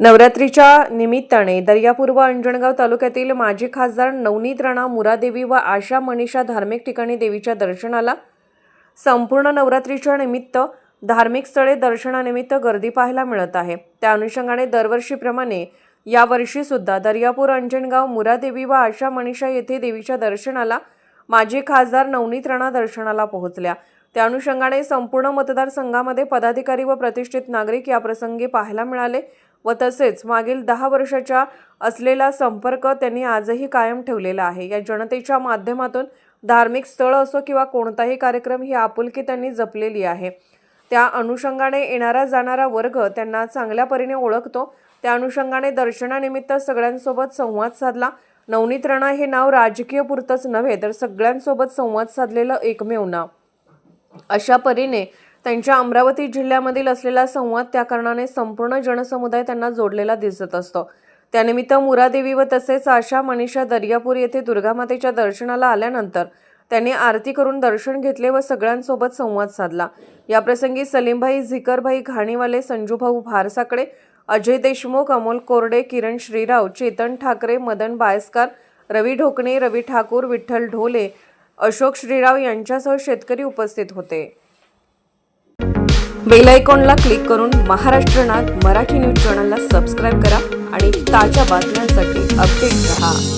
नवरात्रीच्या निमित्ताने दर्यापूर व अंजणगाव तालुक्यातील माजी खासदार नवनीत राणा मुरादेवी व आशा मनीषा धार्मिक ठिकाणी देवीच्या दर्शनाला संपूर्ण नवरात्रीच्या निमित्त धार्मिक स्थळे दर्शनानिमित्त गर्दी पाहायला मिळत आहे. त्या अनुषंगाने दरवर्षीप्रमाणे यावर्षी सुद्धा दर्यापूर अंजणगाव मुरादेवी व आशा मनीषा येथे देवीच्या दर्शनाला माजी खासदार नवनीत राणा दर्शनाला पोहोचल्या. त्या अनुषंगाने संपूर्ण मतदारसंघामध्ये पदाधिकारी व प्रतिष्ठित नागरिक या प्रसंगी पाहायला मिळाले. व तसेच मागील दहा वर्षाच्या असलेला संपर्क त्यांनी आजही कायम ठेवलेला आहे. या जनतेच्या माध्यमातून धार्मिक स्थळ असो किंवा कोणताही कार्यक्रम ही आपुलकी त्यांनी जपलेली आहे. त्या अनुषंगाने येणारा जाणारा वर्ग त्यांना चांगल्या परीने ओळखतो. त्या अनुषंगाने दर्शनानिमित्त सगळ्यांसोबत संवाद साधला. नवनीत राणा हे नाव राजकीय पुरतंच नव्हे तर सगळ्यांसोबत संवाद साधलेलं एकमेव नाव. अशा परीने त्यांच्या अमरावती जिल्ह्यामधील असलेला संवाद त्या कारणाने संपूर्ण जनसमुदाय त्यांना जोडलेला दिसत असतो. त्यानिमित्त मुरादेवी व तसेच आशा मनीषा दर्यापूर येथे दुर्गामातेच्या दर्शनाला आल्यानंतर त्यांनी आरती करून दर्शन घेतले व सगळ्यांसोबत संवाद साधला. याप्रसंगी सलीमभाई झिकरभाई घाणीवाले संजूभाऊ भारसाकडे अजय देशमुख अमोल कोरडे किरण श्रीराव चेतन ठाकरे मदन बायस्कार रवी ढोकणे रवी ठाकूर विठ्ठल ढोले अशोक श्रीराव यांच्यासह शेतकरी उपस्थित होते. बेल आयकॉनला क्लिक करून महाराष्ट्रनाथ मराठी न्यूज चॅनलला सबस्क्राईब करा आणि ताज्या बातम्यांसाठी अपडेट रहा.